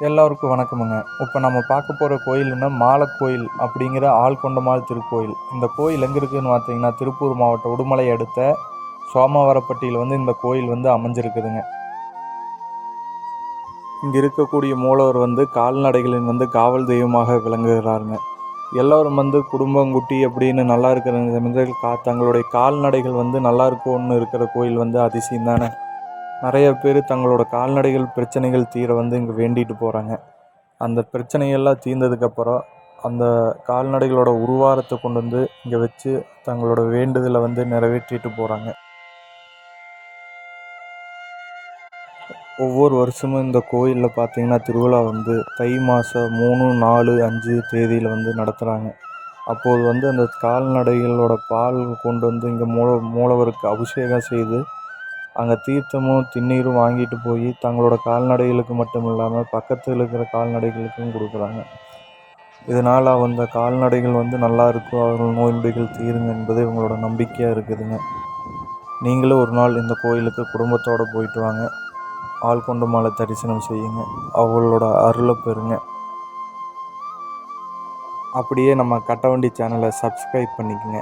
எல்லோருக்கும் வணக்கமுங்க. இப்போ நம்ம பார்க்க போகிற கோயில்னா மாலக்கோயில் அப்படிங்கிற ஆழ்கொண்டமாள் திருக்கோயில். இந்த கோயில் எங்கே இருக்குதுன்னு பார்த்தீங்கன்னா திருப்பூர் மாவட்டம் உடுமலை அடுத்த சோமவரப்பட்டியில் வந்து இந்த கோயில் வந்து அமைஞ்சிருக்குதுங்க. இங்கே இருக்கக்கூடிய மூலவர் வந்து கால்நடைகளின் வந்து காவல் தெய்வமாக விளங்குகிறாருங்க. எல்லோரும் வந்து குடும்பங்குட்டி அப்படின்னு நல்லா இருக்கிற கா தங்களுடைய கால்நடைகள் வந்து நல்லா இருக்கும்னு இருக்கிற கோயில் வந்து அதிசயம் தானே? நிறைய பேர் தங்களோட கால்நடைகள் பிரச்சனைகள் தீர வந்து இங்கே வேண்டிட்டு போகிறாங்க அந்த பிரச்சனையெல்லாம் தீர்ந்ததுக்கப்புறம் அந்த கால்நடைகளோட உருவாரத்தை கொண்டு வந்து இங்கே வச்சு தங்களோட வேண்டுதலை வந்து நிறைவேற்றிட்டு போகிறாங்க ஒவ்வொரு வருஷமும் இந்த கோயிலில் பார்த்தீங்கன்னா திருவிழா வந்து தை மாதம் மூணு நாலு அஞ்சு தேதியில் வந்து நடத்துகிறாங்க அப்போது வந்து அந்த கால்நடைகளோட பால் கொண்டு வந்து இங்கே மூல மூலவருக்கு அபிஷேகம் செய்து அங்கே தீர்த்தமும் திருநீரும் வாங்கிட்டு போய் தங்களோட கால்நடைகளுக்கு மட்டும் இல்லாமல் பக்கத்தில் இருக்கிற கால்நடைகளுக்கும் கொடுக்குறாங்க. இதனால் அந்த கால்நடைகள் வந்து நல்லா இருக்கும் அவர்கள் நோய் நொடிகள் தீருங்க என்பது இவங்களோட நம்பிக்கையாக இருக்குதுங்க. நீங்களும் ஒரு நாள் இந்த கோயிலுக்கு குடும்பத்தோடு போயிட்டு வாங்க. ஆள்கொண்டு மாலை தரிசனம் செய்யுங்க. அவங்களோட அருளை பெறுங்க. அப்படியே நம்ம கட்டவண்டி சேனலை சப்ஸ்கிரைப் பண்ணிக்கங்க.